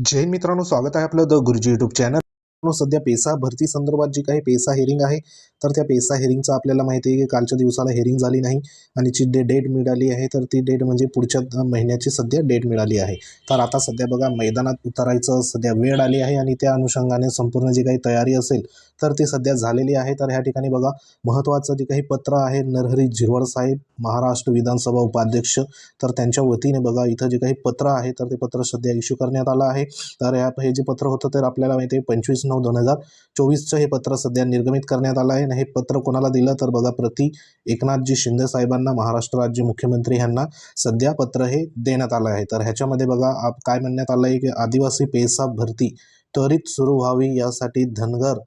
जैन मित्रांनो स्वागत आहे आपलं द गुरुजी युट्यूब चॅनल सध्या पेसा भरती संदर्भात जी काही पेसा हेरिंग आहे तर त्या पेसा हेरिंगचं आपल्याला माहिती आहे की कालच्या दिवसाला हेरिंग झाली नाही आणि जी डे डेट मिळाली आहे तर ती डेट म्हणजे पुढच्या महिन्याची सध्या डेट मिळाली आहे. तर आता सध्या बघा मैदानात उतरायचं सध्या वेळ आली आहे आणि त्या अनुषंगाने संपूर्ण जी काही तयारी असेल तर ती सध्या झालेली आहे. तर ह्या ठिकाणी बघा महत्त्वाचं जे काही पत्र आहे नरहरी झिरवळ साहेब महाराष्ट्र विधानसभा उपाध्यक्ष तर त्यांच्या वतीने बघा इथं जे काही पत्र आहे तर ते पत्र सध्या इश्यू करण्यात आलं आहे. तर या हे जे पत्र होतं तर आपल्याला माहिती आहे पंचवीस नऊ दोन हजार चोवीसचं हे पत्र सध्या निर्गमित करण्यात आलं आहे. आणि हे पत्र कोणाला दिलं? तर बघा प्रति एकनाथजी शिंदे साहेबांना महाराष्ट्र राज्य मुख्यमंत्री यांना सध्या पत्र हे देण्यात आलं आहे. तर ह्याच्यामध्ये बघा आप काय म्हणण्यात आलं आहे की आदिवासी पेसा भरती त्वरित सुरू व्हावी यासाठी धनगर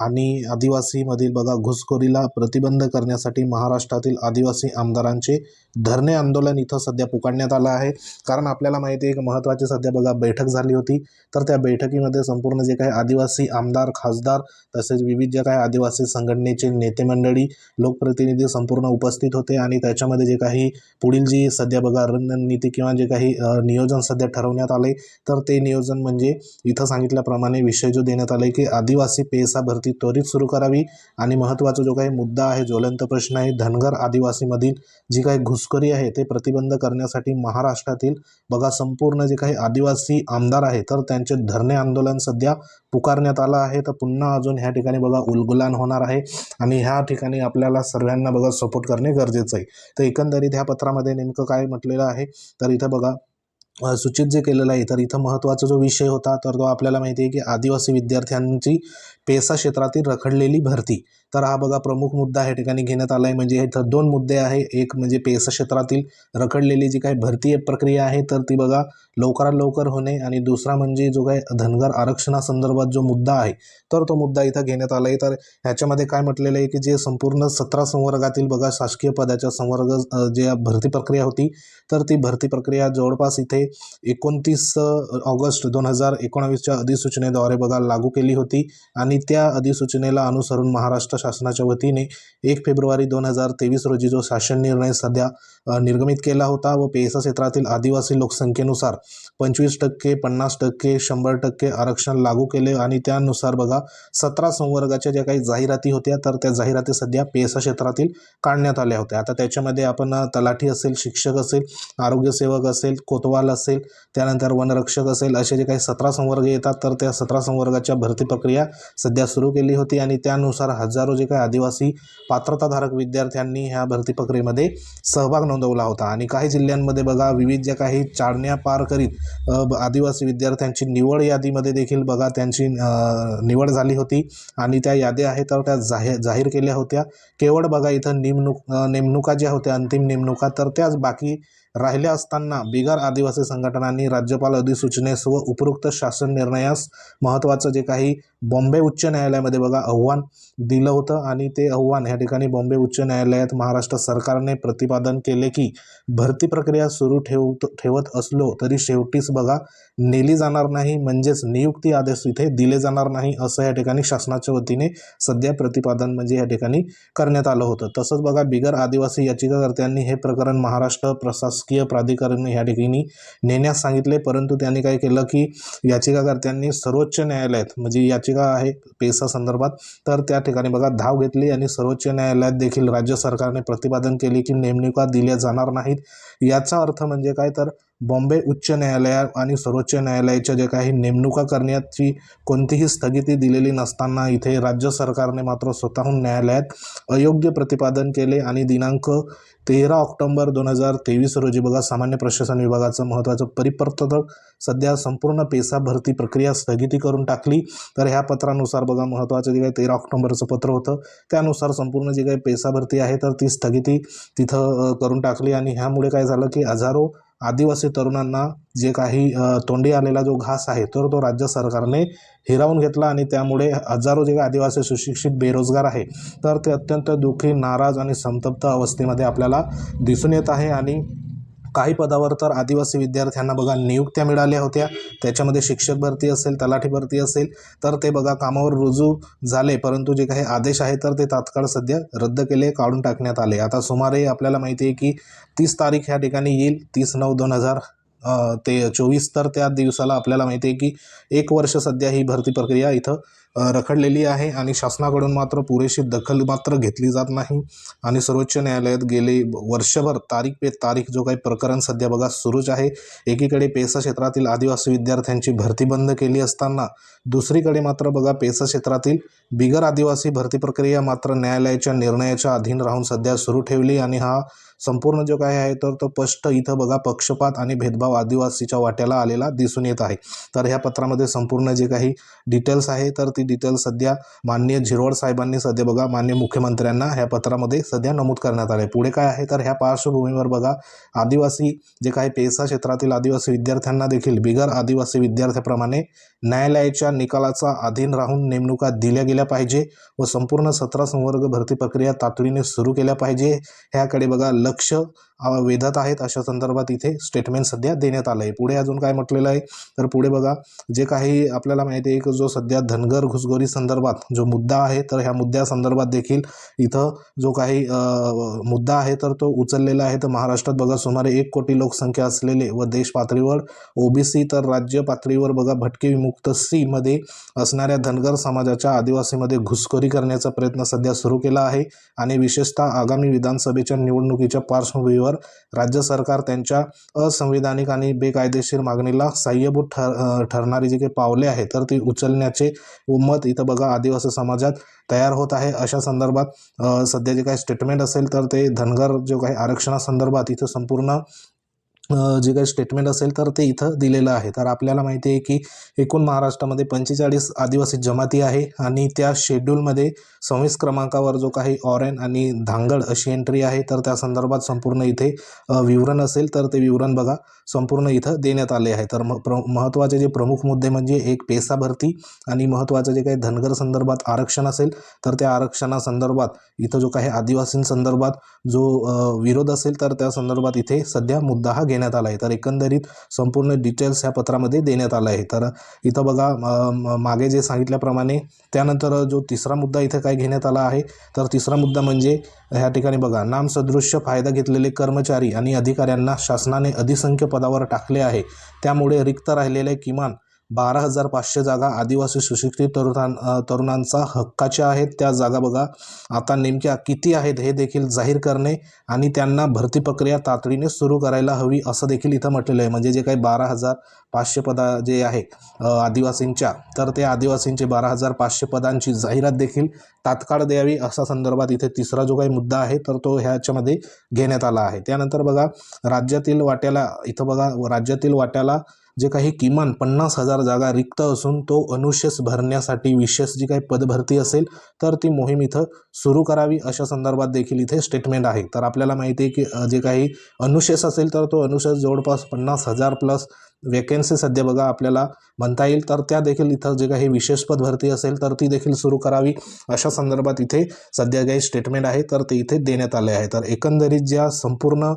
आणि आदिवासीमधील बघा घुसखोरीला प्रतिबंध करण्यासाठी महाराष्ट्रातील आदिवासी आमदारांचे धरणे आंदोलन इथं सध्या पुकारण्यात आलं आहे. कारण आपल्याला माहिती आहे की महत्त्वाची सध्या बघा बैठक झाली होती. तर त्या बैठकीमध्ये संपूर्ण जे काही आदिवासी आमदार खासदार तसेच विविध जे काही आदिवासी संघटनेचे नेते मंडळी लोकप्रतिनिधी संपूर्ण उपस्थित होते आणि त्याच्यामध्ये जे काही पुढील जी सध्या बघा रणनीती किंवा जे काही नियोजन सध्या ठरवण्यात आले तर ते नियोजन म्हणजे इथं सांगितल्याप्रमाणे विषय जो देण्यात आला की आदिवासी पेसा ती त्वरित सुरू करावी. आणि महत्त्वाचा जो काही मुद्दा आहे ज्वलंत प्रश्न आहे धनगर आदिवासीमधील जी काही घुसखोरी आहे ते प्रतिबंध करण्यासाठी महाराष्ट्रातील बघा संपूर्ण जे काही आदिवासी आमदार आहे तर त्यांचे धरणे आंदोलन सध्या पुकारण्यात आलं आहे. तर पुन्हा अजून ह्या ठिकाणी बघा उलगुलान होणार आहे. आणि ह्या ठिकाणी आपल्याला सर्वांना बघा सपोर्ट करणे गरजेचं आहे. तर एकंदरीत ह्या पत्रामध्ये नेमकं काय म्हटलेलं आहे तर इथं बघा सूचित जे केलेलं आहे तर इथं महत्त्वाचा जो विषय होता तर तो आपल्याला माहिती आहे की आदिवासी विद्यार्थ्यांची पेसा क्षेत्रातील रखडलेली भरती. तर हा बघा प्रमुख मुद्दा या ठिकाणी घेण्यात आला आहे म्हणजे इथं दोन मुद्दे आहे. एक म्हणजे पेसा क्षेत्रातील रखडलेली जी काही भरती प्रक्रिया आहे तर ती बघा लवकरात लवकर होणे आणि दुसरा म्हणजे जो काही धनगर आरक्षणासंदर्भात जो मुद्दा आहे तर तो मुद्दा इथं घेण्यात आला आहे तर ह्याच्यामध्ये काय म्हटलेलं आहे की जे संपूर्ण सतरा संवर्गातील बघा शासकीय पदाच्या संवर्ग जे भरती प्रक्रिया होती तर ती भरती प्रक्रिया जवळपास इथे एकोणतीस ऑगस्ट दोन हजार एकोणावीसच्या अधिसूचनेद्वारे बघा लागू केली होती आणि त्या अधिसूचनेला अनुसरून महाराष्ट्र शासनाच्या वतीने एक फेब्रुवारी दोन हजार तेवीस रोजी जो शासन निर्णय सध्या निर्गमित केला होता व पेसा क्षेत्रातील आदिवासी लोकसंख्येनुसार पंचवीस टक्के पन्नास टक्के शंभर टक्के आरक्षण लागू केले आणि त्यानुसार बघा सतरा संवर्गाच्या ज्या काही जाहिराती होत्या तर त्या जाहिराती सध्या पेसा क्षेत्रातील काढण्यात आल्या होत्या. आता त्याच्यामध्ये आपण तलाठी असेल शिक्षक असेल आरोग्यसेवक असेल कोतवाल असेल असेल त्यानंतर वनरक्षक असेल असे जे काही सतरा संवर्ग येतात तर त्या सतरा संवर्गाच्या भरती प्रक्रिया सध्या सुरू केली होती आणि त्यानुसार हजारो जे काही आदिवासी पात्रताधारक विद्यार्थ्यांनी ह्या भरती प्रक्रियेमध्ये सहभाग नोंदवला होता. आणि काही जिल्ह्यांमध्ये बघा विविध ज्या काही चाळण्या पार करीत आदिवासी विद्यार्थ्यांची निवड यादीमध्ये देखील बघा त्यांची निवड झाली होती. आणि त्या याद्या आहेत तर त्या जाहीर जाहीर केल्या होत्या. केवळ बघा इथं नेमणूक नेमणुका ज्या होत्या अंतिम नेमणुका तर त्याच बाकी राहिल्या असताना बिगर आदिवासी संघटनांनी राज्यपाल अधिसूचनेस व उपरोक्त शासन निर्णयास महत्त्वाचं जे काही बॉम्बे उच्च न्यायालयामध्ये बघा आव्हान दिलं होतं आणि ते आव्हान ह्या ठिकाणी बॉम्बे उच्च न्यायालयात महाराष्ट्र सरकारने प्रतिपादन केले की भरती प्रक्रिया सुरू ठेवत ठेवत असलो तरी शेवटीच बघा नेली जाणार नाही म्हणजेच नियुक्ती आदेश इथे दिले जाणार नाही असं या ठिकाणी शासनाच्या वतीने सध्या प्रतिपादन म्हणजे या ठिकाणी करण्यात आलं होतं. तसंच बघा बिगर आदिवासी याचिकाकर्त्यांनी हे प्रकरण महाराष्ट्र प्रशासन शासकीय प्राधिकरण ह्या ठिकाणी नेण्यास सांगितले. परंतु त्यांनी काय केलं की याचिकाकर्त्यांनी सर्वोच्च न्यायालयात म्हणजे याचिका आहे पेसा संदर्भात तर त्या ठिकाणी बघा धाव घेतली आणि सर्वोच्च न्यायालयात देखील राज्य सरकारने प्रतिपादन केले की नेमणुका दिल्या जाणार नाहीत. याचा अर्थ म्हणजे काय? तर बॉम्बे उच्च न्यायालया आणि सर्वोच्च न्यायालयाच्या जे काही नेमणुका करण्याची कोणतीही स्थगिती दिलेली नसताना इथे राज्य सरकारने मात्र स्वतःहून न्यायालयात अयोग्य प्रतिपादन केले आणि दिनांक तेरा ऑक्टोंबर दोन हजार तेवीस रोजी बघा सामान्य प्रशासन विभागाचं महत्त्वाचं परिपत्रक सध्या संपूर्ण पेसा भरती प्रक्रिया स्थगिती करून टाकली. तर ह्या पत्रानुसार बघा महत्त्वाचं जे काही तेरा ऑक्टोंबरचं पत्र होतं त्यानुसार संपूर्ण जी काही पेसा भरती आहे तर ती स्थगिती तिथं करून टाकली आणि ह्यामुळे काय झालं की हजारो आदिवासी तरुणांना जे काही तोंडी आलेला जो घास आहे तर तो राज्य सरकारने हिरावून घेतला आणि त्यामुळे हजारो जे आदिवासी सुशिक्षित बेरोजगार आहे तर ते अत्यंत दुःखी नाराज आणि संतप्त अवस्थेमध्ये आपल्याला दिसून येत आहे आणि काही पदावर तर आदिवासी विद्यार्थ्यांना बघा नियुक्त्या मिळाल्या होत्या. त्याच्यामध्ये शिक्षक भरती असेल तलाठी भरती असेल तर ते बघा कामावर रुजू झाले. परंतु जे काही आदेश आहे तर ते तात्काळ सध्या रद्द केले काढून टाकण्यात आले. आता सुमारे आपल्याला माहिती आहे की तीस तारीख ह्या ठिकाणी येईल. तीस नऊ दोन हजार ते चोवीस तर त्या दिवसाला आपल्याला माहिती आहे की एक वर्ष सध्या ही भरती प्रक्रिया इथं रखडलेली आहे आणि शासनाकडून मात्र पुरेशी दखल मात्र घेतली जात नाही. आणि सर्वोच्च न्यायालयात गेले वर्षभर तारीख पे तारीख जो काही प्रकरण सध्या बघा सुरूच आहे. एकीकडे पेसा क्षेत्रातील आदिवासी विद्यार्थ्यांची भरती बंद केली असताना दुसरीकडे मात्र बघा पेसा क्षेत्रातील बिगर आदिवासी भरती प्रक्रिया मात्र न्यायालयाच्या निर्णयाच्या अधीन राहून सध्या सुरू ठेवली आणि हा संपूर्ण जो काही आहे तर तो स्पष्ट इथं बघा पक्षपात आणि भेदभाव आदिवासीच्या वाट्याला आलेला दिसून येत आहे. तर ह्या पत्रामध्ये संपूर्ण जे काही डिटेल्स आहे तर ती डिटेल्स सध्या माननीय झिरवड साहेबांनी सध्या बघा मान्य मुख्यमंत्र्यांना ह्या पत्रामध्ये सध्या नमूद करण्यात आले पुढे काय आहे? तर ह्या पार्श्वभूमीवर बघा आदिवासी जे काही पेसा क्षेत्रातील आदिवासी विद्यार्थ्यांना देखील बिगर आदिवासी विद्यार्थ्याप्रमाणे न्यायालयाच्या निकालाचा अधीन राहून नेमणुका दिल्या गेल्या पाहिजे व संपूर्ण सतरा संवर्ग भरती प्रक्रिया तातडीने सुरू केल्या पाहिजे. ह्याकडे बघा लक्ष अ, वेधत आहेत. अशा संदर्भात इथे स्टेटमेंट सध्या देण्यात आलं आहे पुढे अजून काय म्हटलेलं आहे? तर पुढे बघा. जे काही आपल्याला माहिती आहे की जो सध्या धनगर घुसखोरी संदर्भात जो मुद्दा आहे तर ह्या मुद्द्यासंदर्भात देखील इथं जो काही मुद्दा आहे तर तो उचललेला आहे. तर महाराष्ट्रात बघा सुमारे एक कोटी लोकसंख्या असलेले व देश पातळीवर ओबीसी तर राज्य पातळीवर बघा भटके विमुक्त सीमध्ये असणाऱ्या धनगर समाजाच्या आदिवासीमध्ये घुसखोरी करण्याचा प्रयत्न सध्या सुरू केला आहे. आणि विशेषतः आगामी विधानसभेच्या निवडणुकीच्या पार्श्वभूमीवर राज्य सरकार त्यांच्या असंविधानिक आणि बेकायदेशीर मागणीला साह्यभूत ठर ठरणारी जी काही पावले आहेत तर ती उचलण्याचे मत इथं बघा आदिवासी समाजात तयार होत आहे. अशा संदर्भात सध्या जे काही स्टेटमेंट असेल तर ते धनगर जो काही आरक्षणासंदर्भात इथं संपूर्ण जे काही स्टेटमेंट असेल तर ते इथं दिलेलं आहे. तर आपल्याला माहिती आहे की एकूण महाराष्ट्रामध्ये पंचेचाळीस आदिवासी जमाती आहे आणि त्या शेड्यूलमध्ये सव्वीस क्रमांकावर जो काही ऑरेन आणि धांगड अशी एंट्री आहे तर त्या संदर्भात संपूर्ण इथे विवरण असेल तर ते विवरण बघा. संपूर्ण इथं देण्यात आले आहे. तर म प्र महत्त्वाचे जे प्रमुख मुद्दे म्हणजे एक पेसा भरती आणि महत्त्वाचं जे काही धनगर संदर्भात आरक्षण असेल तर त्या आरक्षणासंदर्भात इथं जो काही आदिवासींसंदर्भात जो विरोध असेल तर त्या संदर्भात इथे सध्या मुद्दा हा घेण्यात देण्यात आला आहे. तर एकंदरीत संपूर्ण डिटेल्स ह्या पत्रामध्ये देण्यात आलं आहे. तर इथं बघा मागे जे सांगितल्याप्रमाणे त्यानंतर जो तिसरा मुद्दा इथं काय घेण्यात आला आहे तर तिसरा मुद्दा म्हणजे ह्या ठिकाणी बघा नामसदृश्य फायदा घेतलेले कर्मचारी आणि अधिकाऱ्यांना शासनाने अधिसंख्य पदावर टाकले आहे. त्यामुळे रिक्त राहिलेले किमान बारा हजार पाचशे जागा आदिवासी सुशिक्षित तरुणां तरुणांचा हक्काच्या आहेत. त्या जागा बघा. आता नेमक्या किती आहेत हे देखील जाहीर करणे आणि त्यांना भरती प्रक्रिया तातडीने सुरू करायला हवी असं देखील इथं म्हटलेलं आहे. म्हणजे जे काही बारा हजार पाचशे पदा जे आहे आदिवासींच्या तर ते आदिवासींचे बारा हजार पाचशे पदांची जाहिरात देखील तात्काळ द्यावी असा संदर्भात इथे तिसरा जो काही मुद्दा आहे तर तो ह्याच्यामध्ये घेण्यात आला आहे. त्यानंतर बघा राज्यातील वाट्याला इथं बघा राज्यातील वाट्याला जे काही किमान पन्नास हजार जागा रिक्त असून तो अनुशेष भरण्यासाठी विशेष जी काही पदभरती असेल तर ती मोहीम इथं सुरू करावी अशा संदर्भात देखील इथे स्टेटमेंट आहे. तर आपल्याला माहिती आहे की जे काही अनुशेष असेल तर तो अनुशेष जवळपास पन्नास हजार प्लस वेकेन्सी सध्या बघा आपल्याला म्हणता येईल. तर त्या देखील इथं जे काही विशेष पद भरती असेल तर ती देखील सुरू करावी. अशा संदर्भात इथे सध्या काही स्टेटमेंट आहे तर ते इथे देण्यात आले आहे. तर एकंदरीत ज्या संपूर्ण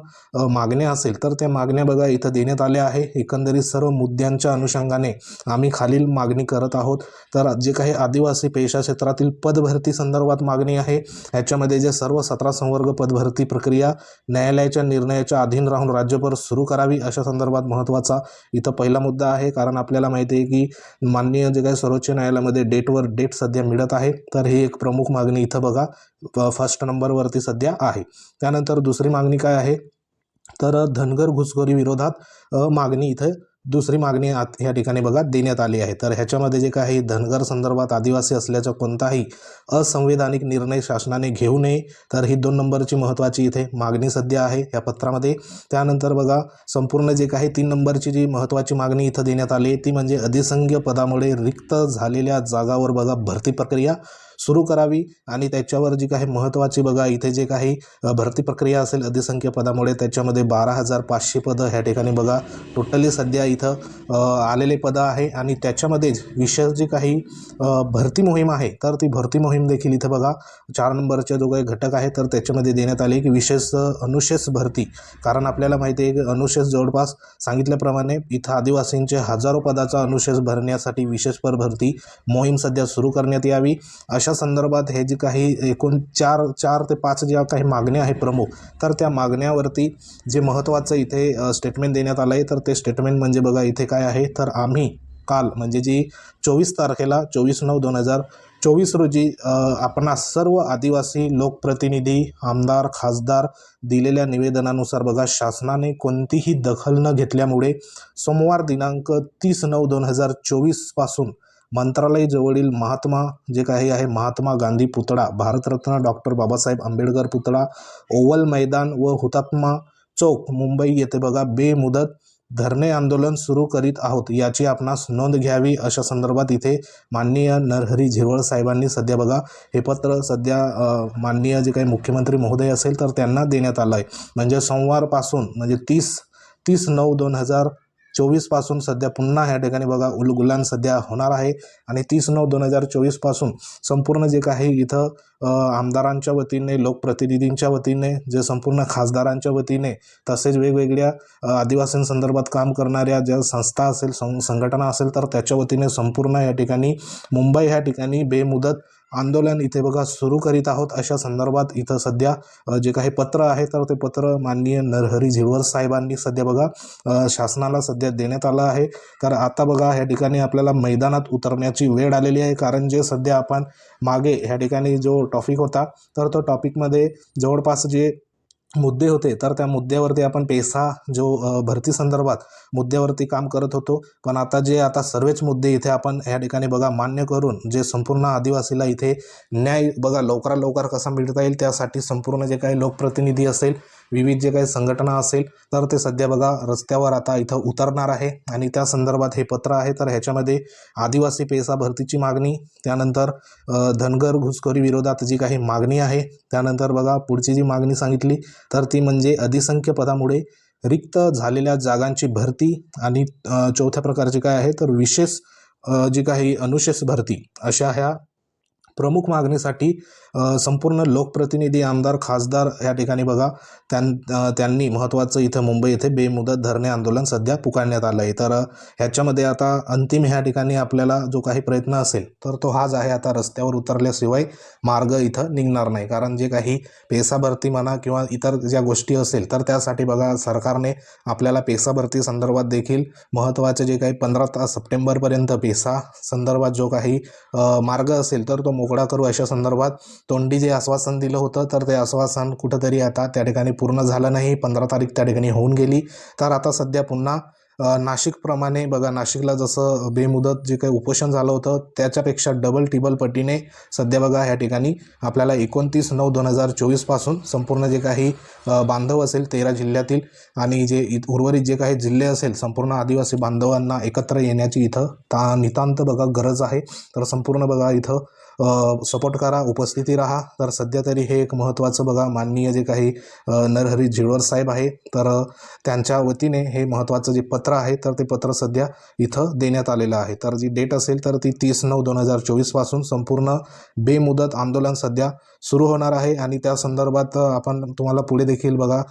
मागण्या असेल तर त्या मागण्या बघा इथं देण्यात आल्या आहे. एकंदरीत सर्व मुद्द्यांच्या अनुषंगाने आम्ही खालील मागणी करत आहोत. तर जे काही आदिवासी पेशा क्षेत्रातील पदभरती संदर्भात मागणी आहे ह्याच्यामध्ये जे सर्व सतरा संवर्ग पदभरती प्रक्रिया न्यायालयाच्या निर्णयाच्या अधीन राहून राज्यभर सुरू करावी अशा संदर्भात महत्त्वाचा इथं पहिला मुद्दा आहे कारण आपल्याला माहिती आहे की माननीय जे काही सर्वोच्च न्यायालयामध्ये डेटवर डेट सध्या मिळत आहे तर ही एक प्रमुख मागणी इथं बघा फर्स्ट नंबरवरती सध्या आहे. त्यानंतर दुसरी मागणी काय आहे? तर धनगर घुसखोरी विरोधात मागणी इथं दुसरी मागणी आत ह्या ठिकाणी बघा देण्यात आली आहे. तर ह्याच्यामध्ये जे काही धनगर संदर्भात आदिवासी असल्याचा कोणताही असंवैधानिक निर्णय शासनाने घेऊ नये तर ही दोन नंबरची महत्त्वाची इथे मागणी सध्या आहे या पत्रामध्ये. त्यानंतर बघा संपूर्ण जे काही तीन नंबरची जी महत्त्वाची मागणी इथं देण्यात आली ती म्हणजे अधिसंघ पदामुळे रिक्त झालेल्या जागावर बघा भरती प्रक्रिया. सुरू करावी आणि त्याच्यावर जी काही महत्त्वाची बघा इथे जे काही भरती प्रक्रिया असेल अधिसंख्य पदामुळे त्याच्यामध्ये बारा हजार पाचशे पदं ह्या ठिकाणी बघा. टोटली सध्या इथं आलेले पदं आहे आणि त्याच्यामध्येच विशेष जी काही भरती मोहीम आहे तर ती भरती मोहीम देखील इथं बघा चार नंबरचे जो काही घटक आहे तर त्याच्यामध्ये देण्यात आले की विशेष अनुशेष भरती. कारण आपल्याला माहिती आहे की अनुशेष जवळपास सांगितल्याप्रमाणे इथं आदिवासींचे हजारो पदाचा अनुशेष भरण्यासाठी विशेष पर भरती मोहीम सध्या सुरू करण्यात यावी. अशा अशा संदर्भात हे जे काही एकूण चार चार ते पाच ज्या काही मागण्या आहे प्रमुख तर त्या मागण्यावरती जे महत्त्वाचं इथे स्टेटमेंट देण्यात आलं आहे तर ते स्टेटमेंट म्हणजे बघा इथे काय आहे तर आम्ही काल म्हणजे जी चोवीस तारखेला चोवीस नऊ दोन हजार चोवीस रोजी आपणा आपणास सर्व आदिवासी लोकप्रतिनिधी आमदार खासदार दिलेल्या निवेदनानुसार बघा शासनाने कोणतीही दखल न घेतल्यामुळे सोमवार दिनांक तीस नऊ दोन हजार चोवीसपासून मंत्रालय जवळील महात्मा जे काही आहे महात्मा गांधी पुतळा भारतरत्न डॉक्टर बाबासाहेब आंबेडकर पुतळा ओवल मैदान व हुतात्मा चौक मुंबई येथे बघा बेमुदत धरणे आंदोलन सुरू करीत आहोत. याची आपणास नोंद घ्यावी. अशा संदर्भात इथे माननीय नरहरी झिरवळ साहेबांनी सध्या बघा हे पत्र सध्या माननीय जे काही मुख्यमंत्री महोदय असेल तर त्यांना देण्यात आलं आहे म्हणजे सोमवारपासून म्हणजे तीस तीस नऊ दोन हजार चोवीसपासून सध्या पुन्हा ह्या ठिकाणी बघा उलगुलान सध्या होणार आहे. आणि तीस नऊ दोन हजार चोवीसपासून संपूर्ण जे काही इथं आमदारांच्या वतीने लोकप्रतिनिधींच्या वतीने जे संपूर्ण खासदारांच्या वतीने तसेच वेगवेगळ्या आदिवासींसंदर्भात काम करणाऱ्या ज्या संस्था असेल सं संघटना असेल तर त्याच्या वतीने संपूर्ण या ठिकाणी मुंबई ह्या ठिकाणी बेमुदत आंदोलन इथे बघा सुरू करीत आहोत. अशा संदर्भात इथं सध्या जे काही पत्र आहे तर ते पत्र माननीय नरहरी झिवर साहेबांनी सध्या बघा शासनाला सध्या देण्यात आलं आहे. तर आता बघा ह्या ठिकाणी आपल्याला मैदानात उतरण्याची वेळ आलेली आहे. कारण जे सध्या आपण मागे ह्या ठिकाणी जो टॉपिक होता तर तो टॉपिकमध्ये जवळपास जे मुद्दे होते तर त्या मुद्द्यावरती आपण पेसा जो भरती संदर्भात मुद्द्यावरती काम करत होतो. पण आता जे आता सर्वच मुद्दे इथे आपण या ठिकाणी बघा मान्य करून जे संपूर्ण आदिवासीला इथे न्याय बघा लवकरात लवकर कसा मिळता येईल त्यासाठी संपूर्ण जे काही लोकप्रतिनिधी असेल विविध जे काही संघटना असेल तर ते सध्या बघा रस्त्यावर आता इथं उतरणार आहे. आणि त्या संदर्भात हे पत्र आहे तर ह्याच्यामध्ये आदिवासी पेसा भरतीची मागणी त्यानंतर धनगर घुसखोरी विरोधात जी काही मागणी आहे त्यानंतर बघा पुढची जी मागणी सांगितली तर ती म्हणजे अधिसंख्य पदामुळे रिक्त झालेल्या जागांची भरती आणि चौथ्या प्रकारची काय आहे तर विशेष जी काही अनुशेष भरती अशा ह्या प्रमुख मागणीसाठी संपूर्ण लोकप्रतिनिधी आमदार खासदार या ठिकाणी बघा त्यां त्यांनी महत्त्वाचं इथं मुंबई येथे बेमुदत धरणे आंदोलन सध्या पुकारण्यात आलं आहे तर ह्याच्यामध्ये आता अंतिम ह्या ठिकाणी आपल्याला जो काही प्रयत्न असेल तर तो हाच आहे आता रस्त्यावर उतरल्याशिवाय मार्ग इथं निघणार नाही. कारण जे काही पेसा भरती म्हणा किंवा इतर ज्या गोष्टी असेल तर त्यासाठी बघा सरकारने आपल्याला पेसा भरती संदर्भात देखील महत्त्वाचे जे काही पंधरा तास सप्टेंबरपर्यंत पेसा संदर्भात जो काही मार्ग असेल तर तो मोकळा करू अशा संदर्भात तोंडी जे आश्वासन दिलं होतं तर ते आश्वासन कुठंतरी आता त्या ठिकाणी पूर्ण झालं नाही. पंधरा तारीख त्या ठिकाणी होऊन गेली. तर आता सध्या पुन्हा नाशिकप्रमाणे बघा नाशिकला जसं बेमुदत जे काही उपोषण झालं होतं त्याच्यापेक्षा डबल टिबल पटीने सध्या बघा ह्या ठिकाणी आपल्याला एकोणतीस नऊ दोन हजार चोवीसपासून संपूर्ण जे काही बांधव असेल तेरा जिल्ह्यातील आणि जे उर्वरित जे काही जिल्हे असेल संपूर्ण आदिवासी बांधवांना एकत्र येण्याची इथं ता नितांत बघा गरज आहे. तर संपूर्ण बघा इथं सपोर्ट करा उपस्थिती राहा. तर सध्या तरी हे एक महत्त्वाचं बघा. माननीय जे काही नरहरी झिळवर साहेब आहे तर त्यांच्या वतीने हे महत्त्वाचं जे पत्र आहे तर ते पत्र सध्या इथं देण्यात आलेलं आहे. तर जी डेट असेल तर ती तीस नऊ दोन हजार चोवीसपासून संपूर्ण बेमुदत आंदोलन सध्या सुरू होणार आहे. आणि त्या संदर्भात आपण तुम्हाला पुढे देखील बघा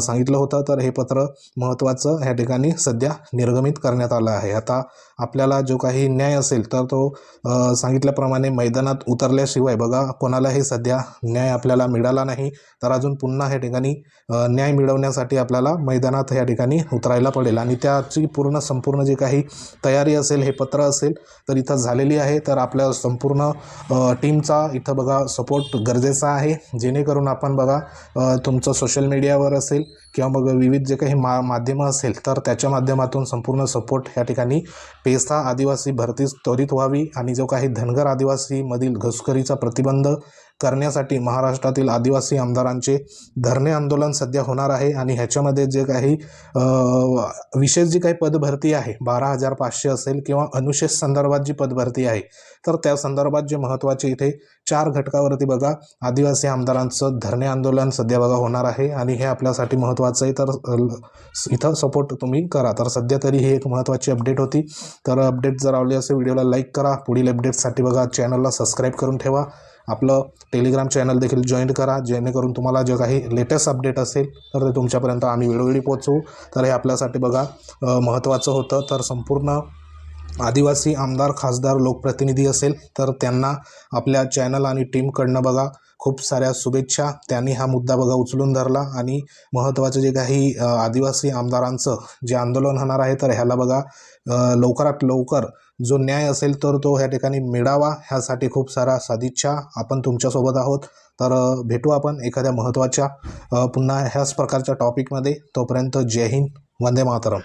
सांगितलं होतं. तर हे पत्र महत्त्वाचं ह्या ठिकाणी सध्या निर्गमित करण्यात आलं आहे. आता आपल्याला जो काही न्याय असेल तर तो सांगितल्याप्रमाणे मैदान मैदानात उतरल्याशिवाय बघा कोणालाही सध्या न्याय आपल्याला मिळाला नाही. तर अजून पुन्हा ह्या ठिकाणी न्याय मिळवण्यासाठी आपल्याला मैदानात ह्या ठिकाणी उतरायला पडेल. आणि त्याची पूर्ण संपूर्ण जी काही तयारी असेल हे पत्र असेल तर इथं झालेली आहे. तर आपल्या संपूर्ण टीमचा इथं बघा सपोर्ट गरजेचा आहे. जेणेकरून आपण बघा तुमचं सोशल मीडियावर असेल किंवा मग विविध जे काही मा माध्यमं असेल तर त्याच्या माध्यमातून संपूर्ण सपोर्ट ह्या ठिकाणी पेसा आदिवासी भरती त्वरित व्हावी आणि जो काही धनगर आदिवासीमधील घुसखोरीचा प्रतिबंध करण्यासाठी महाराष्ट्रातील आदिवासी आमदारांचे धरणे आंदोलन सध्या होणार आहे आणि ह्याच्यामध्ये जे काही विशेष जी काही पदभरती आहे बारा हजार पाचशे असेल किंवा अनुशेष संदर्भात जी पदभरती आहे तर त्या संदर्भात जे महत्त्वाचे इथे चार घटकावरती बघा आदिवासी आमदारांचं धरणे आंदोलन सध्या बघा होणार आहे आणि हे आपल्यासाठी महत्त्वाचं आहे तर इथं सपोर्ट तुम्ही करा. तर सध्या तरी ही एक महत्त्वाची अपडेट होती. तर अपडेट जर आवली असेल व्हिडिओला लाईक करा. पुढील अपडेटसाठी बघा चॅनलला सबस्क्राईब करून ठेवा. आपलं टेलिग्राम चॅनल देखील जॉईन करा. जेणेकरून तुम्हाला जे काही लेटेस्ट अपडेट असेल तर ते तुमच्यापर्यंत आम्ही वेळोवेळी पोचवू तर हे आपल्यासाठी बघा महत्त्वाचं होतं. तर संपूर्ण आदिवासी आमदार खासदार लोकप्रतिनिधी असेल तर त्यांना आपल्या चॅनल आणि टीमकडनं बघा खूप साऱ्या शुभेच्छा. त्यांनी हा मुद्दा बघा उचलून धरला आणि महत्त्वाचं जे काही आदिवासी आमदारांचं जे आंदोलन होणार आहे तर ह्याला बघा लवकरात लवकर जो न्याय असेल तर तो ह्या ठिकाणी मिळावा ह्यासाठी खूप सारा सदिच्छा आपण तुमच्यासोबत आहोत. तर भेटू आपण एखाद्या महत्त्वाच्या पुन्हा ह्याच प्रकारच्या टॉपिकमध्ये तोपर्यंत जय हिंद वंदे मातरम.